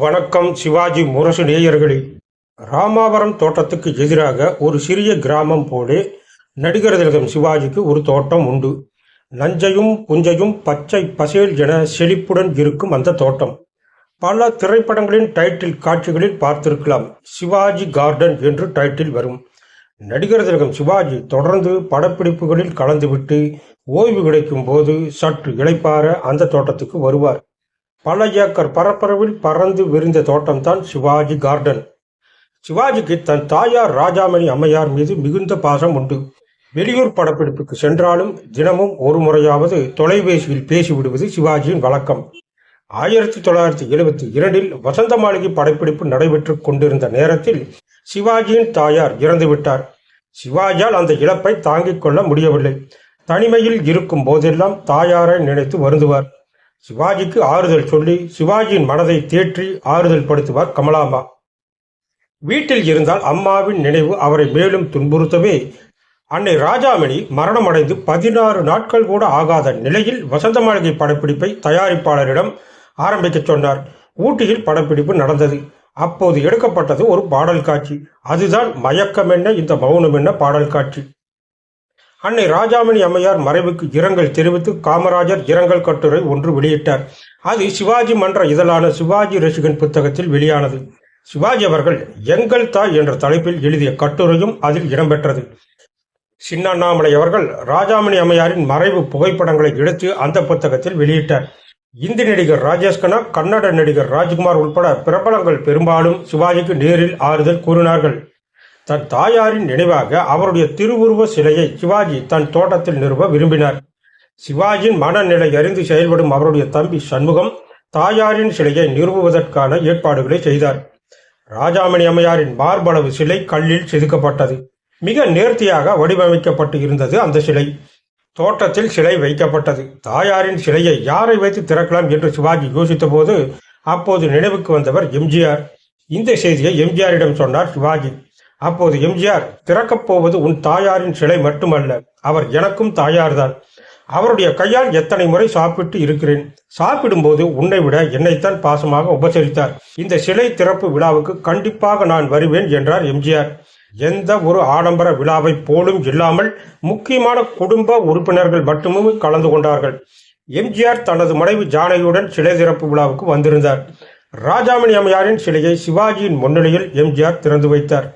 வணக்கம் சிவாஜி முரசு நேயர்களே. ராமாவரம் தோட்டத்துக்கு எதிராக ஒரு சிறிய கிராமம் போலே நடிகர் திலகம் சிவாஜிக்கு ஒரு தோட்டம் உண்டு. நஞ்சையும் புஞ்சையும் பச்சை பசேல் என செழிப்புடன் இருக்கும் அந்த தோட்டம். பல திரைப்படங்களின் டைட்டில் காட்சிகளில் பார்த்திருக்கலாம். சிவாஜி கார்டன் என்று டைட்டில் வரும். நடிகர் திலகம் சிவாஜி தொடர்ந்து படப்பிடிப்புகளில் கலந்துவிட்டு ஓய்வு கிடைக்கும் போது சற்று இளைப்பார அந்த தோட்டத்துக்கு வருவார். பல ஏக்கர் பரப்பரவில் பறந்து விரிந்த தோட்டம்தான் சிவாஜி கார்டன் சிவாஜிக்கு தன் தாயார் ராஜாமணி அம்மையார் மீது மிகுந்த பாசம் உண்டு. வெளியூர் படப்பிடிப்புக்கு சென்றாலும் தினமும் ஒரு முறையாவது தொலைபேசியில் பேசிவிடுவது சிவாஜியின் வழக்கம். ஆயிரத்தி தொள்ளாயிரத்தி எழுபத்தி இரண்டில் வசந்த மாளிகை படப்பிடிப்பு நடைபெற்று கொண்டிருந்த நேரத்தில் சிவாஜியின் தாயார் இறந்துவிட்டார் சிவாஜியால் அந்த இழப்பை தாங்கிக் கொள்ள முடியவில்லை. தனிமையில் இருக்கும் போதெல்லாம் தாயாரை நினைத்து வருந்துவார். சிவாஜிக்கு ஆறுதல் சொல்லி சிவாஜியின் மனதை தேற்றி ஆறுதல் படுத்துவார் கமலாம்பா வீட்டில் இருந்தால் அம்மாவின் நினைவு அவரை மேலும் துன்புறுத்தவே. அன்னை ராஜாமணி மரணமடைந்து பதினாறு நாட்கள் கூட ஆகாத நிலையில் வசந்த மாளிகை படப்பிடிப்பை தயாரிப்பாளரிடம் ஆரம்பிக்கச் சொன்னார். ஊட்டியில் படப்பிடிப்பு நடந்தது. அப்போது எடுக்கப்பட்டது ஒரு பாடல் காட்சி. அதுதான் மயக்கம் என்ன இந்த மௌனம் என்ன பாடல் காட்சி. அன்னை ராஜாமணி அம்மையார் மறைவுக்கு இரங்கல் தெரிவித்து காமராஜர் இரங்கல் கட்டுரை ஒன்று வெளியிட்டார். அது சிவாஜி மன்ற இதழான சிவாஜி ரசிகன் புத்தகத்தில் வெளியானது. சிவாஜி அவர்கள் எங்கள் தாய் என்ற தலைப்பில் எழுதிய கட்டுரையும் அதில் இடம்பெற்றது. சின்னண்ணாமலை அவர்கள் ராஜாமணி அம்மையாரின் மறைவு புகைப்படங்களை எடுத்து அந்த புத்தகத்தில் வெளியிட்டார். இந்தி நடிகர் ராஜேஷ் கண்ணா கன்னட நடிகர் ராஜ்குமார் உட்பட பிரபலங்கள் பெரும்பாலும் சிவாஜிக்கு நேரில் ஆறுதல் கூறினார்கள். தன் தாயாரின் நினைவாக அவருடைய திருவுருவ சிலையை சிவாஜி தன் தோட்டத்தில் நிறுவ விரும்பினார். சிவாஜியின் மனநிலை அறிந்து செயல்படும் அவருடைய தம்பி சண்முகம் தாயாரின் சிலையை நிறுவுவதற்கான ஏற்பாடுகளை செய்தார். ராஜாமணி அம்மையாரின் மார்பளவு சிலை கல்லில் செதுக்கப்பட்டது. மிக நேர்த்தியாக வடிவமைக்கப்பட்டு இருந்தது அந்த சிலை. தோட்டத்தில் சிலை வைக்கப்பட்டது. தாயாரின் சிலையை யாரை வைத்து திறக்கலாம் என்று சிவாஜி யோசித்தபோது அப்போது நினைவுக்கு வந்தவர் எம்ஜிஆர். இந்த செய்தியை எம்ஜிஆரிடம் சொன்னார் சிவாஜி. அப்போது எம்ஜிஆர் திறக்கப் போவது உன் தாயாரின் சிலை மட்டுமல்ல அவர் எனக்கும் தாயார்தான். அவருடைய கையால் எத்தனை முறை சாப்பிட்டு இருக்கிறேன். சாப்பிடும்போது உன்னை விட என்னைத்தான் பாசமாக உபசரித்தார். இந்த சிலை திறப்பு விழாவுக்கு கண்டிப்பாக நான் வருவேன் என்றார் எம்ஜிஆர். எந்த ஒரு ஆடம்பர விழாவை போலும் இல்லாமல் முக்கியமான குடும்ப உறுப்பினர்கள் மட்டுமே கலந்து கொண்டார்கள். எம்ஜிஆர் தனது மனைவி ஜானகியுடன் சிலை திறப்பு விழாவுக்கு வந்திருந்தார். ராஜாமணி அம்மையாரின் சிலையை சிவாஜியின் முன்னிலையில் எம்ஜிஆர் திறந்து வைத்தார்.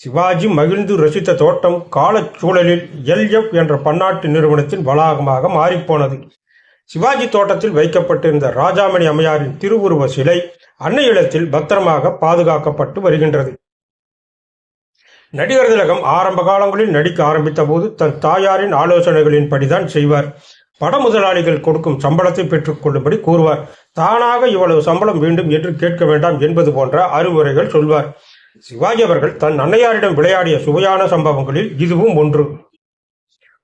சிவாஜி மகிழ்ந்து ரசித்த தோட்டம் காலச்சூழலில் எல்எஃப் என்ற பன்னாட்டு நிறுவனத்தின் வளாகமாக மாறிப்போனது. சிவாஜி தோட்டத்தில் வைக்கப்பட்டிருந்த ராஜாமணி அம்மையாரின் திருவுருவ சிலை அன்னையிடத்தில் பத்திரமாக பாதுகாக்கப்பட்டு வருகின்றது. நடிகர் திலகம் ஆரம்ப காலங்களில் நடிக்க ஆரம்பித்த போது தன் தாயாரின் ஆலோசனைகளின் படிதான் செய்வார். பட முதலாளிகள் கொடுக்கும் சம்பளத்தை பெற்றுக் கொள்ளும்படி கூறுவார். தானாக இவ்வளவு சம்பளம் வேண்டும் என்று கேட்க வேண்டாம் என்பது போன்ற அறிவுரைகள் சொல்வார். சிவாஜி அவர்கள் தன் அன்னையாரிடம் விளையாடிய சுவையான சம்பவங்களில் இதுவும் ஒன்று.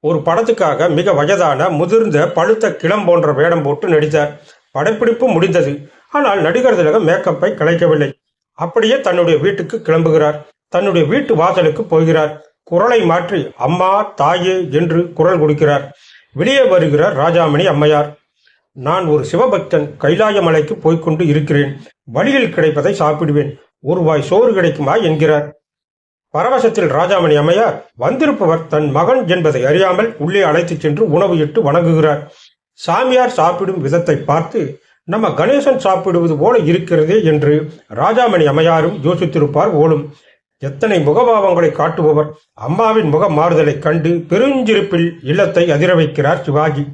ஒரு படத்துக்காக மிக வயதான முதிர்ந்த பழுத்த கிளம் போன்ற வேடம் போட்டு நடித்தார். படப்பிடிப்பு முடிந்தது. ஆனால் நடிகர் திலகம் மேக்கப்பை கலைக்கவில்லை. அப்படியே தன்னுடைய வீட்டுக்கு கிளம்புகிறார். தன்னுடைய வீட்டு வாசலுக்கு போகிறார். குரலை மாற்றி அம்மா தாயே என்று குரல் கொடுக்கிறார். வெளியே வருகிறார் ராஜாமணி அம்மையார் நான் ஒரு சிவபக்தன் கைலாய மலைக்கு போய்க்கொண்டு இருக்கிறேன். வழியில் கிடைப்பதை சாப்பிடுவேன். ஒருவாய் சோறு கிடைக்குமா என்கிறார். பரவசத்தில் ராஜாமணி அம்மையார் வந்திருப்பவர் தன் மகன் என்பதை அறியாமல் உள்ளே அழைத்துச் சென்று உணவு இட்டு வணங்குகிறார். சாமியார் சாப்பிடும் விதத்தை பார்த்து நம்ம கணேசன் சாப்பிடுவது போல இருக்கிறதே என்று ராஜாமணி அம்மையாரும் யோசித்திருப்பார் ஓலும் எத்தனை முகபாவங்களை காட்டுபவர். அம்மாவின் முக மாறுதலைக் கண்டு பெருஞ்சிருப்பில் இல்லத்தை அதிர வைக்கிறார் சிவாஜி.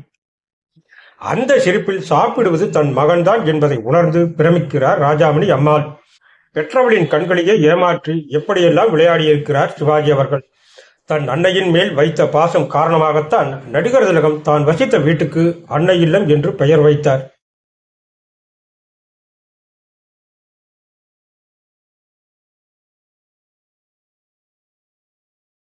அந்த சிரிப்பில் சாப்பிடுவது தன் மகன்தான் என்பதை உணர்ந்து பிரமிக்கிறார் ராஜாமணி அம்மாள். பெற்றவளின் கண்களையே ஏமாற்றி எப்படியெல்லாம் விளையாடியிருக்கிறார் சிவாஜி அவர்கள்? தன் அன்னையின் மேல் வைத்த பாசம் காரணமாகத்தான் நடிகர் திலகம் தான் வசித்த வீட்டுக்கு அன்னை இல்லம் என்று பெயர் வைத்தார்.